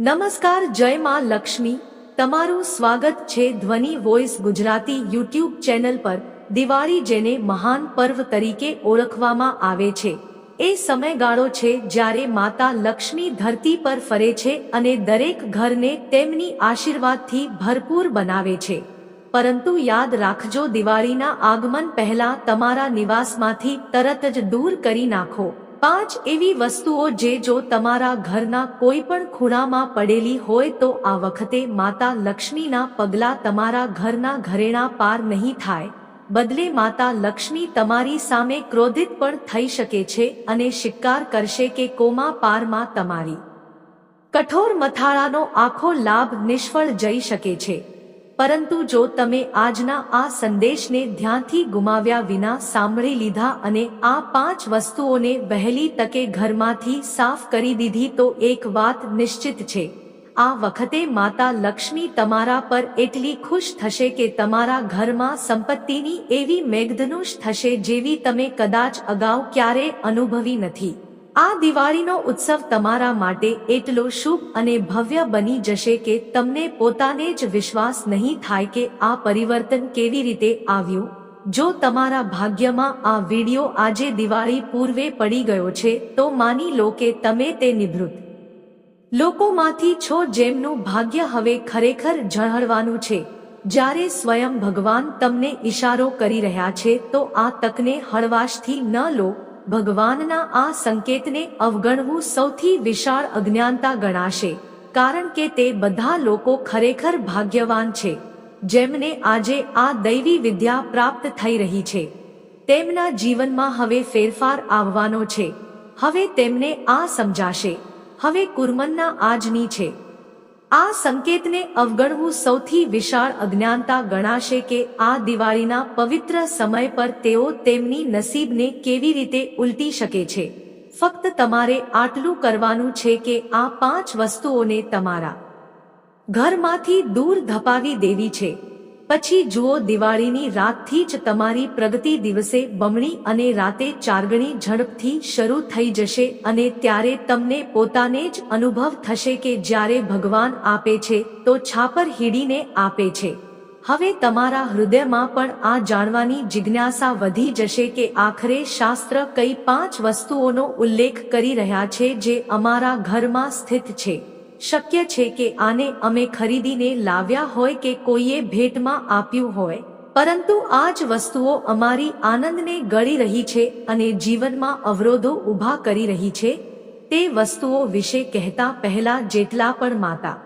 નમસ્કાર, જય માં લક્ષ્મી. તમારું સ્વાગત છે ધ્વનિ વોઇસ ગુજરાતી યુટ્યુબ ચેનલ પર. દિવાળી જેને મહાન પર્વ તરીકે ઓળખવામાં આવે છે. એ સમયગાળો છે જ્યારે માતા લક્ષ્મી ધરતી પર ફરે છે અને દરેક ઘરને તેમની આશીર્વાદથી ભરપૂર બનાવે છે. પરંતુ યાદ રાખજો, દિવાળીના આગમન પહેલા તમારા નિવાસમાંથી તરત જ દૂર કરી નાખો. પાંચ એવી વસ્તુઓ જે જો તમારા ઘરના કોઈ પણ ખૂણામાં પડેલી હોય તો આ વખતે માતા લક્ષ્મીના પગલા તમારા ઘરના ઘરેણા પાર નહીં થાય. બદલે માતા લક્ષ્મી તમારી સામે ક્રોધિત પણ થઈ શકે છે અને શિકાર કરશે કે કોમા પારમાં તમારી. કઠોર મથાળાનો આખો લાભ નિષ્ફળ જઈ શકે છે. પરંતુ જો તમે આજના આ સંદેશને ધ્યાનથી ગુમાવ્યા વિના સાંભળી લીધા અને આ પાંચ વસ્તુઓને વહેલી તકે ઘરમાંથી સાફ કરી દીધી તો એક વાત નિશ્ચિત છે. આ વખતે માતા લક્ષ્મી તમારા પર એટલી ખુશ થશે કે તમારા ઘરમાં સંપત્તિની એવી મેઘધનુષ થશે જેવી તમે કદાચ અગાઉ ક્યારે અનુભવી નથી. આ દિવાળીનો ઉત્સવ તમારા માટે એટલો શુભ અને ભવ્ય બની જશે કે તમને પોતાને જ વિશ્વાસ નહીં થાય કે આ પરિવર્તન કેવી રીતે આવ્યું. જો તમારા ભાગ્યમાં આ વિડિયો આજે દિવાળી પૂર્વે પડી ગયો છે, તો માની લો કે તમે તે નિવૃત્ત. લોકોમાંથી છો જેમનું ભાગ્ય હવે ખરેખર ઝળહળવાનું છે. જ્યારે સ્વયં ભગવાન તમને ઈશારો કરી રહ્યા છે, તો આ તકને હળવાશથી ન લો. ભગવાનના આ સંકેતને અવગણવું સૌથી વિશાળ અજ્ઞાનતા ગણાશે, કારણ કે તે બધા લોકો ખરેખર ભાગ્યવાન છે, જેમને આજે આ દૈવી વિદ્યા પ્રાપ્ત થઈ રહી છે. તેમના જીવનમાં હવે ફેરફાર આવવાનો છે. હવે તેમને આ સમજાશે. હવે કુર્મનના આજની છે. આ સંકેતને અવગણવું સૌથી વિશાળ અજ્ઞાનતા ગણાશે કે આ દિવાળીના પવિત્ર સમય પર તેઓ તેમની નસીબને કેવી રીતે ઉલટી શકે છે. ફક્ત તમારે આટલું કરવાનું છે કે આ પાંચ વસ્તુઓને તમારા ઘરમાંથી દૂર ધપાવી દેવી છે. પછી જુઓ દિવાળીની રાતથી જ તમારી પ્રગતિ દિવસે બમણી અને રાતે ચારગણી ઝડપથી શરૂ થઈ જશે અને ત્યારે તમને પોતાને જ અનુભવ થશે કે જ્યારે ભગવાન આપે છે, તો છાપર હીડીને આપે છે. હવે તમારા હૃદયમાં પણ આ જાણવાની જિજ્ઞાસા વધી જશે કે આખરે શાસ્ત્ર કઈ પાંચ વસ્તુઓનો ઉલ્લેખ કરી રહ્યા છે જે અમારા ઘરમાં સ્થિત છે. શક્ય છે કે આને અમે ખરીદીને લાવ્યા હોય કે કોઈએ ભેટમાં આપ્યું હોય. પરંતુ આ જ વસ્તુઓ અમારી આનંદને ગળી રહી છે અને જીવનમાં અવરોધો ઊભા કરી રહી છે, તે વસ્તુઓ વિશે કહેતા પહેલા જેટલા પણ માતા.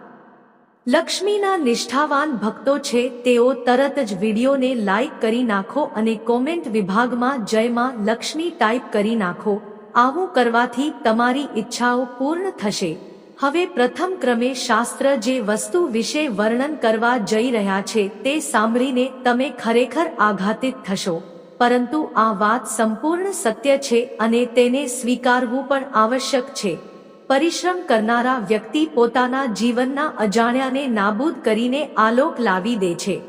લક્ષ્મીના નિષ્ઠાવાન ભક્તો છે, તેઓ તરત જ વિડીયોને લાઈક કરી નાખો અને કોમેન્ટ વિભાગમાં જયમાં લક્ષ્મી ટાઈપ કરી નાખો. આવું કરવાથી તમારી ઈચ્છાઓ પૂર્ણ થશે. હવે પ્રથમ ક્રમે શાસ્ત્ર જે વસ્તુ વિશે વર્ણન કરવા જઈ રહ્યા છે તે સાંભળીને તમે ખરેખર આઘાતિત થશો. પરંતુ આ વાત સંપૂર્ણ સત્ય છે અને તેને સ્વીકારવું પણ આવશ્યક છે. પરિશ્રમ કરનારા વ્યક્તિ પોતાના જીવનના અજાણ્યાને નાબૂદ કરીને આલોક લાવી દે છે.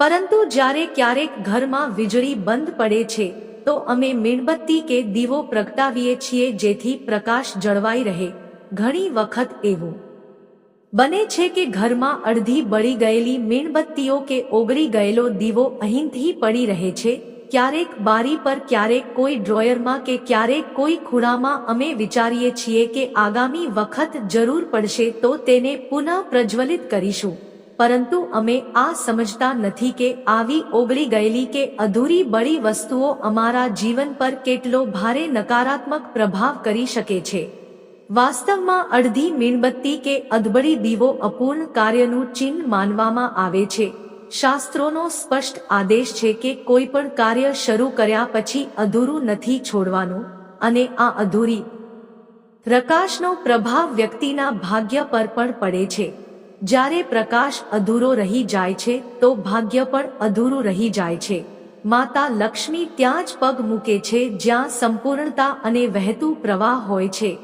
પરંતુ જ્યારે ક્યારેક ઘરમાં વીજળી બંધ પડે છે, તો અમે મીણબત્તી કે દીવો પ્રગટાવીએ છીએ જેથી પ્રકાશ જળવાઈ રહે. ઘણી વખત એવું. બને છે કે ઘરમાં અડધી બળી ગયેલી મીણબત્તીઓ કે ઓગળી ગયેલો દીવો અહીંથી પડી રહે છે, ક્યારેક બારી પર, ક્યારેક કોઈ ડ્રોયરમાં કે ક્યારેક કોઈ ખૂણામાં અમે વિચારીએ છીએ કે આગામી વખત જરૂર પડશે તો તેને પુનઃ પ્રજ્વલિત કરીશું. પરંતુ અમે આ સમજતા નથી કે આવી ઓગળી ગયેલી કે અધૂરી બળી વસ્તુઓ અમારા જીવન પર કેટલો ભારે નકારાત્મક પ્રભાવ કરી શકે છે. વાસ્તવમાં અડધી મીણબત્તી કે અધબળી દીવો અપૂર્ણ કાર્યનું ચિહ્ન માનવામાં આવે છે. શાસ્ત્રોનો સ્પષ્ટ આદેશ છે કે કોઈ પણ કાર્ય શરૂ કર્યા પછી અધૂરું નથી છોડવાનું અને આ અધૂરી પ્રકાશનો પ્રભાવ વ્યક્તિના ભાગ્ય પર પણ પડે છે. જ્યારે પ્રકાશ અધૂરો રહી જાય છે, તો ભાગ્ય પણ અધૂરું રહી જાય છે. માતા લક્ષ્મી ત્યાં જ પગ મૂકે છે જ્યાં સંપૂર્ણતા અને વહેતું પ્રવાહ હોય છે.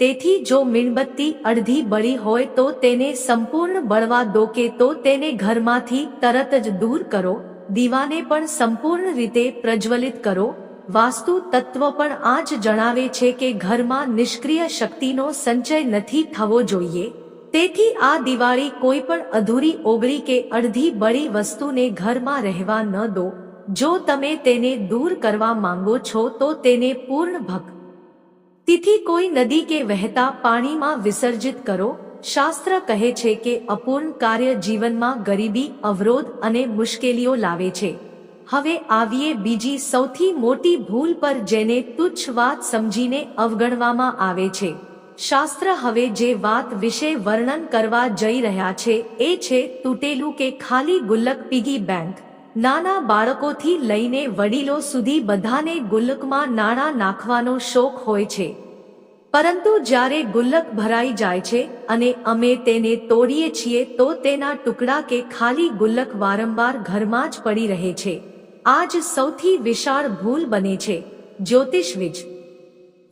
તેથી જો મીણબત્તી અડધી બળી હોય તો તેને સંપૂર્ણ બળવા દો કે તો તેને ઘરમાંથી તરત જ દૂર કરો, દીવાને પણ સંપૂર્ણ રીતે પ્રજ્વલિત કરો. વાસ્તુ તત્વ પણ આ જ જણાવે છે કે ઘરમાં નિષ્ક્રિય શક્તિનો સંચય નથી થવો જોઈએ. તેથી આ દિવાળી કોઈ પણ અધૂરી ઓગળી કે અડધી બળી વસ્તુને ઘરમાં રહેવા ન દો. જો તમે તેને દૂર કરવા માંગો છો તો તેને પૂર્ણ ભક્ત તિથિ કોઈ નદી કે વહેતા પાણીમાં વિસર્જિત કરો. શાસ્ત્ર કહે છે કે અપૂર્ણ કાર્ય જીવનમાં ગરીબી, અવરોધ અને મુશ્કેલીઓ લાવે છે. હવે આવીએ બીજી સૌથી મોટી ભૂલ પર જેને તુચ્છ વાત સમજીને અવગણવામાં આવે છે. શાસ્ત્ર હવે જે વાત વિશે વર્ણન કરવા જઈ રહ્યા છે એ છે તૂટેલું કે ખાલી ગુલ્લક પીગી બેંક નાના બાળકોથી લઈને વડીલો સુધી બધાને ગુલ્લકમાં નાણાં નાખવાનો શોખ હોય છે. પરંતુ જ્યારે ગુલ્લક ભરાઈ જાય છે અને અમે તેને તોડીએ છીએ તો તેના ટુકડા કે ખાલી ગુલ્લક વારંવાર ઘરમાં જ પડી રહે છે. આ જ સૌથી વિશાળ ભૂલ બને છે. જ્યોતિષવિજ.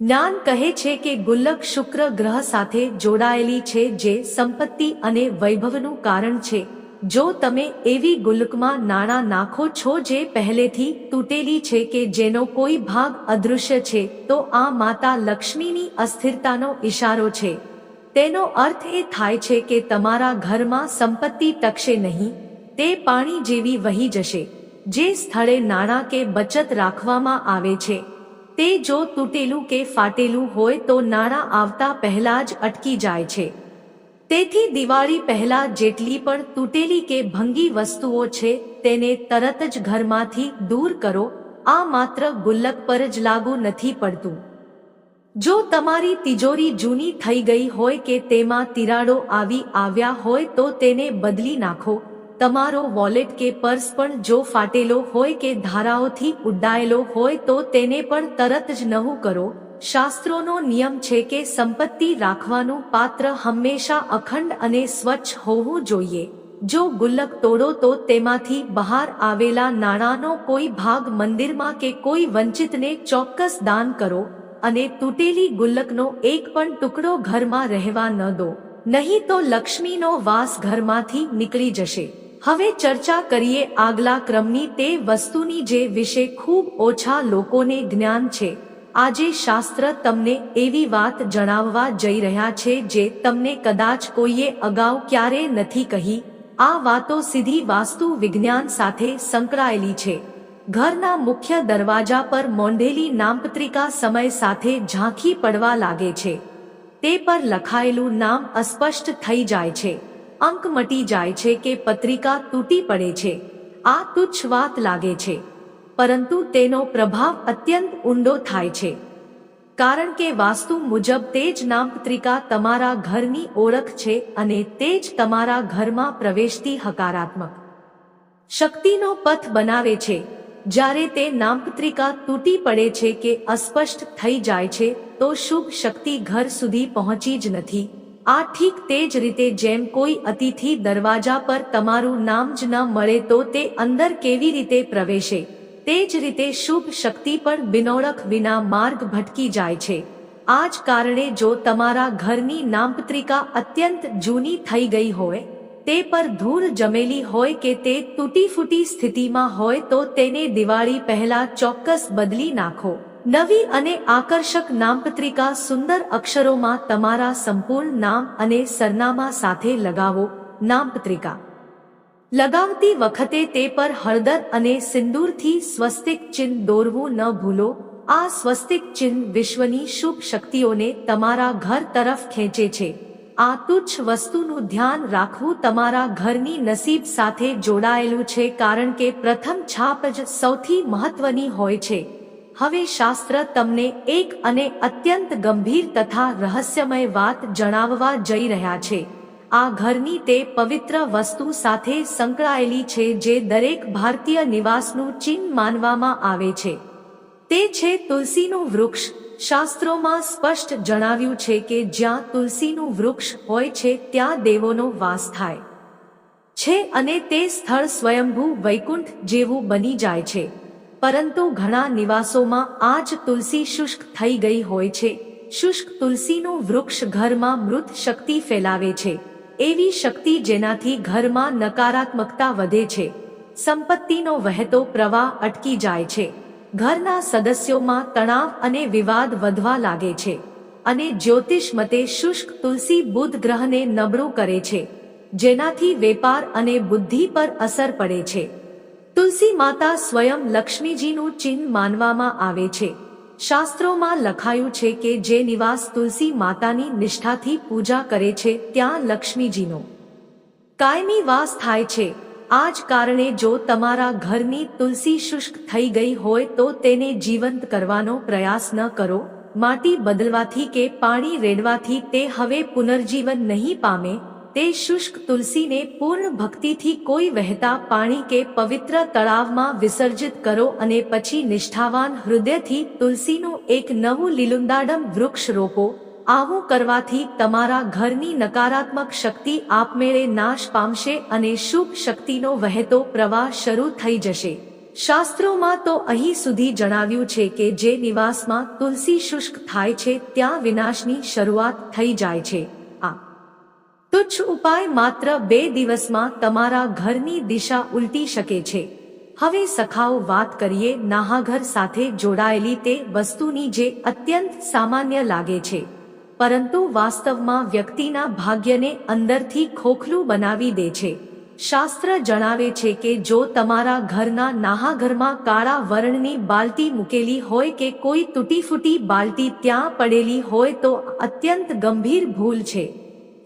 જ્ઞાન કહે છે કે ગુલ્લક શુક્ર ગ્રહ સાથે જોડાયેલી છે જે સંપત્તિ અને વૈભવનું કારણ છે. જો તમે એવી ગુલકમાં નાણાં નાખો છો જે પહેલેથી તૂટેલી છે કે જેનો કોઈ ભાગ અદૃશ્ય છે, તો આ માતા લક્ષ્મીની અસ્થિરતાનો ઇશારો છે. તેનો અર્થ એ થાય છે કે તમારા ઘરમાં સંપત્તિ ટકશે નહીં, તે પાણી જેવી વહી જશે, જે સ્થળે નાણાં કે બચત રાખવામાં આવે છે. તે જો તૂટેલું કે ફાટેલું હોય તો નાણાં આવતા પહેલા જ અટકી જાય છે. તેથી દિવાળી પહેલા જેટલી પણ તૂટેલી કે ભંગી વસ્તુઓ છે, તેને તરત જ ઘરમાંથી દૂર કરો. આ માત્ર ગુલ્લક પર જ લાગુ નથી પડતું. જો તમારી તિજોરી જૂની થઈ ગઈ હોય કે તેમાં તિરાડો આવી આવ્યા હોય તો તેને બદલી નાખો. તમારો વોલેટ કે પર્સ પણ જો ફાટેલો હોય કે ધારાઓથી ઉડાયેલો હોય તો તેને પણ તરત જ નવું કરો. શાસ્ત્રોનો નિયમ છે કે સંપત્તિ રાખવાનું પાત્ર હંમેશા અખંડ અને સ્વચ્છ હોવું જોઈએ. જો ગુલ્લક તોડો તો તેમાંથી બહાર આવેલા નાણાંનો કોઈ ભાગ મંદિરમાં કે કોઈ વંચિતને ચોક્કસ દાન કરો અને તૂટેલી ગુલ્લકનો એક પણ ટુકડો ઘરમાં રહેવા ન દો. નહીં તો લક્ષ્મીનો વાસ ઘરમાંથી નીકળી જશે. હવે ચર્ચા કરીએ આગલા ક્રમની તે વસ્તુની જે વિશે ખૂબ ઓછા લોકોને જ્ઞાન છે. આજે શાસ્ત્ર તમને એવી વાત જણાવવા જઈ રહ્યા છે જે તમને કદાચ કોઈએ અગાઉ ક્યારે નથી કહી. આ વાતો સીધી વાસ્તુ વિજ્ઞાન સાથે સંકળાયેલી છે. ઘરના મુખ્ય દરવાજા પર મોંઢેલી નામપત્રિકા સમય સાથે ઝાંખી પડવા લાગે છે. તે પર લખાયેલું નામ અસ્પષ્ટ થઈ જાય છે. અંક મટી જાય છે કે પત્રિકા તૂટી પડે છે. આ તુચ્છ વાત લાગે છે. પરંતુ તેનો પ્રભાવ અત્યંત ઊંડો થાય છે. કારણ કે વાસ્તુ મુજબ તે જ નામપત્રિકા તમારા ઘરની ઓળખ છે અને તે જ તમારા ઘરમાં પ્રવેશતી હકારાત્મક શક્તિનો પથ બનાવે છે. જ્યારે તે નામપત્રિકા તૂટી પડે છે કે અસ્પષ્ટ થઈ જાય છે, તો શુભ શક્તિ ઘર સુધી પહોંચી જ નથી. આ ઠીક તે જ રીતે જેમ કોઈ અતિથિ દરવાજા પર તમારું નામ જ ન મળે તો તે અંદર કેવી રીતે પ્રવેશે? તે જ રીતે શુભ શક્તિ પણ બિનોળખ વિના માર્ગ ભટકી જાય છે. આ જ કારણે જો તમારા ઘરની નામપત્રિકા અત્યંત જૂની થઈ ગઈ હોય, તે પર ધૂળ જમેલી હોય કે તે તૂટી ફૂટી સ્થિતિમાં હોય તો તેને દિવાળી પહેલા ચોક્કસ બદલી નાખો. નવી અને આકર્ષક નામપત્રિકા સુંદર અક્ષરોમાં તમારા સંપૂર્ણ નામ અને સરનામા સાથે લગાવો. નામપત્રિકા લગાવતી વખતે તે પર હળદર અને સિંદૂરથી સ્વસ્તિક ચિહ્ન દોરવું ન ભૂલો. આ સ્વસ્તિક ચિહ્ન વિશ્વની શુભ શક્તિઓને તમારા ઘર તરફ ખેંચે છે. આ તુચ્છ વસ્તુનું ધ્યાન રાખવું તમારા ઘરની નસીબ સાથે જોડાયેલું છે કારણ કે પ્રથમ છાપ જ સૌથી મહત્વની હોય છે. હવે શાસ્ત્ર તમને એક અને અત્યંત ગંભીર તથા રહસ્યમય વાત જણાવવા જઈ રહ્યા છે. આ ઘરની તે પવિત્ર વસ્તુ સાથે સંકળાયેલી છે જે દરેક ભારતીય નિવાસનું ચિહ્ન માનવામાં આવે છે. તે છે તુલસીનું વૃક્ષ. શાસ્ત્રોમાં સ્પષ્ટ જણાવ્યું છે કે જ્યાં તુલસીનું વૃક્ષ હોય છે, ત્યાં દેવોનો વાસ થાય. છે અને તે સ્થળ સ્વયંભૂ વૈકુંઠ જેવું બની જાય છે. પરંતુ ઘણા નિવાસોમાં આજ તુલસી શુષ્ક થઈ ગઈ હોય છે. શુષ્ક તુલસીનું વૃક્ષ ઘરમાં મૃત શક્તિ ફેલાવે છે. એવી શક્તિ જેનાથી ઘરમાં નકારાત્મકતા વધે છે. સંપત્તિનો વહેતો પ્રવાહ અટકી જાય છે. ઘરના સદસ્યોમાં તણાવ અને વિવાદ વધવા લાગે છે. અને જ્યોતિષ મતે શુષ્ક તુલસી બુધ ગ્રહને નબળું કરે છે. જેનાથી વેપાર અને બુદ્ધિ પર અસર પડે છે. તુલસી માતા સ્વયં લક્ષ્મીજીનું ચિહ્ન માનવામાં આવે છે. શાસ્ત્રોમાં લખાયું છે કે જે નિવાસ તુલસી માતાની નિષ્ઠાથી પૂજા કરે છે, ત્યાં લક્ષ્મીજીનો કાયમી વાસ થાય છે. આ જ કારણે જો તમારા ઘરની તુલસી શુષ્ક થઈ ગઈ હોય તો તેને જીવંત કરવાનો પ્રયાસ ન કરો. માટી બદલવાથી કે પાણી રેડવાથી તે હવે પુનર્જીવન નહીં પામે. તે શુષ્ક તુલસીને પૂર્ણ ભક્તિથી કોઈ વહેતા પાણી કે પવિત્ર તળાવમાં વિસર્જિત કરો અને પછી નિષ્ઠાવાન હૃદયથી તુલસીનું એક નવું લીલુંદાડમ વૃક્ષ રોપો. આવું કરવાથી તમારા ઘરની નકારાત્મક શક્તિ આપમેળે નાશ પામશે અને શુભ શક્તિનો વહેતો પ્રવાહ શરૂ થઈ જશે. શાસ્ત્રોમાં તો અહીં સુધી જણાવ્યું છે કે જે નિવાસમાં તુલસી શુષ્ક થાય છે, ત્યાં વિનાશની શરૂઆત થઈ જાય છે. તુચ્છ ઉપાય માત્ર બે દિવસમાં તમારા ઘરની દિશા ઉલટી શકે છે. હવે સખાઓ વાત કરીએ નાહાઘર સાથે જોડાયેલી તે વસ્તુની જે અત્યંત સામાન્ય લાગે છે. પરંતુ વાસ્તવમાં વ્યક્તિના ભાગ્યને અંદરથી ખોખલું બનાવી દે છે. શાસ્ત્ર જણાવે છે કે જો તમારા ઘરના નાહાઘરમાં કાળા વર્ણની બાલટી મૂકેલી હોય કે કોઈ તૂટી ફૂટી બાલટી ત્યાં પડેલી હોય તો અત્યંત ગંભીર ભૂલ છે.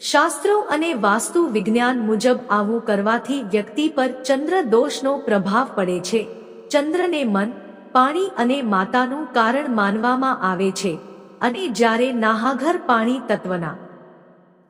શાસ્ત્રો અને વાસ્તુ વિજ્ઞાન મુજબ આવું કરવાથી વ્યક્તિ પર ચંદ્ર દોષનો પ્રભાવ પડે છે. ચંદ્રને મન, પાણી અને માતાનું કારણ માનવામાં આવે છે અને જ્યારે નાહાઘર પાણી તત્વના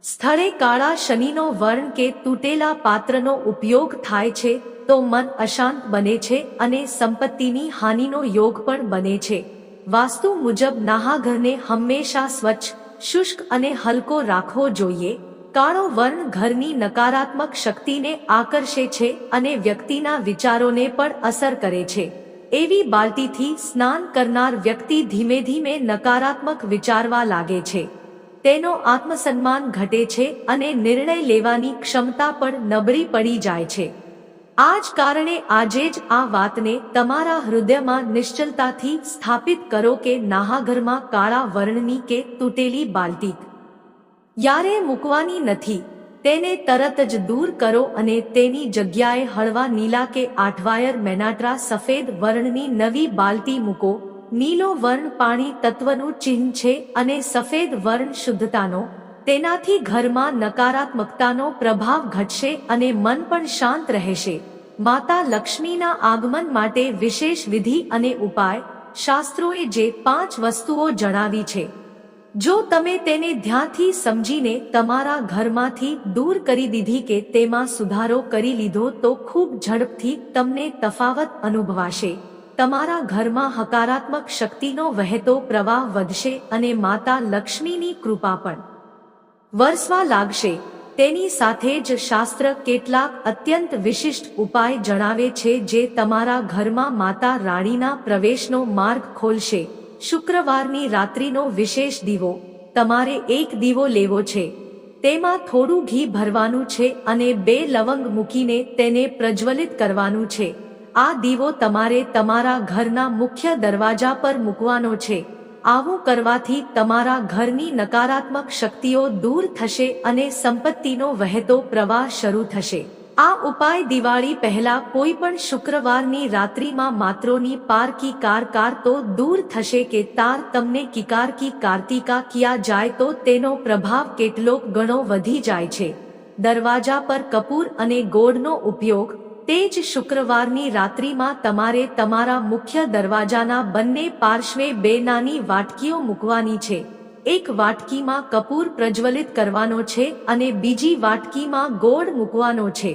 સ્થળે કાળા શનિનો વર્ણ કે તૂટેલા પાત્રનો ઉપયોગ થાય છે, તો મન અશાંત બને છે અને સંપત્તિની હાનિનો યોગ પણ બને છે. વાસ્તુ મુજબ નાહાઘરને હંમેશા સ્વચ્છ શુષ્ક અને હલકો રાખવો જોઈએ. કાળો વર્ણ ઘરની નકારાત્મક શક્તિને આકર્ષે છે અને વ્યક્તિના વિચારોને પણ અસર કરે છે. એવી બાલટીથી સ્નાન કરનાર વ્યક્તિ ધીમે ધીમે નકારાત્મક વિચારવા લાગે છે. તેનો આત્મસન્માન ઘટે છે અને નિર્ણય લેવાની ક્ષમતા પણ નબળી પડી જાય છે. આ જ કારણે આજે જ આ વાતને તમારા હૃદયમાં નિશ્ચલતાથી સ્થાપિત કરો કે નાહાઘરમાં કાળા વર્ણની કે તૂટેલી બાલટી યારે મૂકવાની નથી. તેને તરત જ દૂર કરો અને તેની જગ્યાએ હળવા નીલા કે આઠવાયર મેનાટ્રા સફેદ વર્ણની નવી બાલટી મૂકો. નીલો વર્ણ પાણી તત્વનું ચિહ્ન છે અને સફેદ વર્ણ શુદ્ધતાનો તેનાથી ઘરમાં નકારાત્મકતાનો પ્રભાવ ઘટશે અને મન પણ શાંત રહેશે. માતા લક્ષ્મીના આગમન માટે વિશેષ વિધિ અને ઉપાય શાસ્ત્રોએ જે પાંચ વસ્તુઓ જણાવી છે. જો તમે તેને ધ્યાનથી સમજીને તમારા ઘરમાંથી દૂર કરી દીધી કે તેમાં સુધારો કરી લીધો તો ખૂબ ઝડપથી તમને તફાવત અનુભવાશે. તમારા ઘરમાં હકારાત્મક શક્તિનો વહેતો પ્રવાહ વધશે અને માતા લક્ષ્મીની કૃપા પણ. વરસવા લાગશે. તેની સાથે જ શાસ્ત્ર કેટલાક અત્યંત વિશિષ્ટ ઉપાય જણાવે છે જે તમારા ઘરમાં માતા રાણીના પ્રવેશનો માર્ગ ખોલશે. શુક્રવારની રાત્રિનો વિશેષ દીવો. તમારે એક દીવો લેવો છે. તેમાં થોડું ઘી ભરવાનું છે અને બે લવંગ મૂકીને તેને પ્રજ્વલિત કરવાનું છે. આ દીવો તમારે તમારા ઘરના મુખ્ય દરવાજા પર મૂકવાનો છે. આવું કરવાથી તમારા ઘરની નકારાત્મક શક્તિઓ દૂર થશે અને સંપત્તિનો વહેતો પ્રવાહ શરૂ થશે. આ ઉપાય દિવાળી પહેલા કોઈ પણ શુક્રવારની રાત્રિમાં માત્રોની પાર કી કાર કાર તો દૂર થશે કે તાર તમને કિકાર કી કાર્તિકા ક્યાં જાય તો તેનો પ્રભાવ કેટલોક ગણો વધી જાય છે. દરવાજા પર કપૂર અને ગોળનો ઉપયોગ તે જ શુક્રવારની રાત્રિમાં તમારે તમારા મુખ્ય દરવાજાના બંને પાર્શ્વે બે નાની વાટકીઓ મૂકવાની છે. એક વાટકીમાં કપૂર પ્રજ્વલિત કરવાનો છે અને બીજી વાટકીમાં ગોળ મૂકવાનો છે.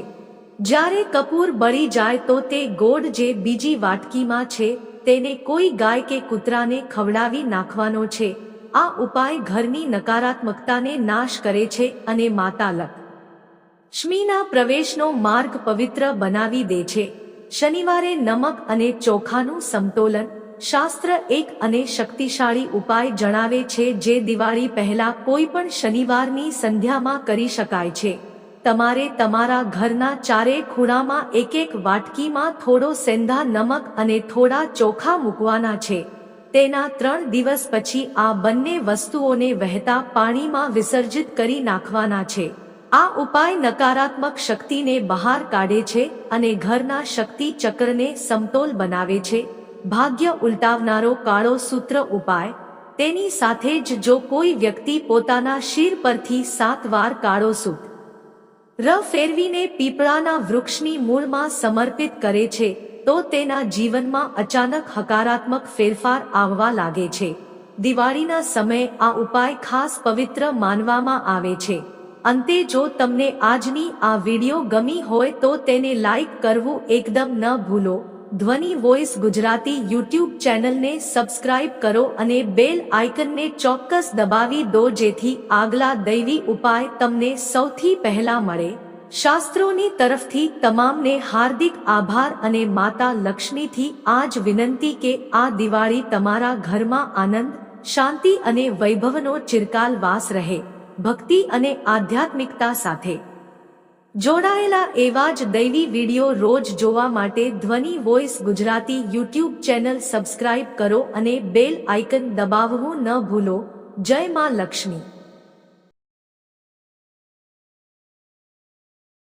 જ્યારે કપૂર બળી જાય તો તે ગોળ જે બીજી વાટકીમાં છે, તેને કોઈ ગાય કે કૂતરાને ખવડાવી નાખવાનો છે. આ ઉપાય ઘરની નકારાત્મકતાને નાશ કરે છે અને માતા લક શ્મીના પ્રવેશનો માર્ગ પવિત્ર બનાવી દે છે. શનિવારે નમક અને ચોખાનું સમતોલન શાસ્ત્ર એક અને શક્તિશાળી ઉપાય જણાવે છે જે દિવાળી પહેલા કોઈ પણ શનિવારની સંધ્યામાં કરી શકાય છે. તમારે તમારા ઘરના ચારે ખૂણામાં એક એક વાટકીમાં થોડો સેંધા નમક અને થોડા ચોખા મૂકવાના છે. તેના ત્રણ દિવસ પછી આ બંને વસ્તુઓને વહેતા પાણીમાં વિસર્જિત કરી નાખવાના છે. આ ઉપાય નકારાત્મક શક્તિને બહાર કાઢે છે અને ઘરના શક્તિ ચક્રને સમતોલ બનાવે છે. ભાગ્ય ઉલટાવનારો કાળો સૂત્ર ઉપાય. તેની સાથે જ જો કોઈ વ્યક્તિ પોતાના શિર પરથી સાત વાર કાળો સૂત. ર ફેરવીને પીપળાના વૃક્ષની મૂળમાં સમર્પિત કરે છે, તો તેના જીવનમાં અચાનક હકારાત્મક ફેરફાર આવવા લાગે છે. દિવાળીના સમયે આ ઉપાય ખાસ પવિત્ર માનવામાં આવે છે. અંતે જો તમને આજની આ વિડિયો ગમી હોય તો તેને લાઈક કરવું એકદમ ન ભૂલો. ધ્વનિ વોઇસ ગુજરાતી યુટ્યુબ ચેનલને સબસ્ક્રાઇબ કરો અને બેલ આઇકનને ચોક્કસ દબાવી દો જેથી આગલા દૈવી ઉપાય તમને સૌથી પહેલા મળે. શાસ્ત્રોની તરફથી તમામને હાર્દિક આભાર અને માતા લક્ષ્મીથી આજ વિનંતી કે આ દિવાળી તમારા ઘરમાં આનંદ, શાંતિ અને વૈભવનો ચિરકાલ વાસ રહે. ભક્તિ અને આધ્યાત્મિકતા સાથે. જોડાયેલા એવા જ દૈવી વીડિયો રોજ જોવા માટે Dhvani Voice Gujarati YouTube channel subscribe કરો અને બેલ આઇકન દબાવવું ન ભૂલો. જય માં લક્ષ્મી.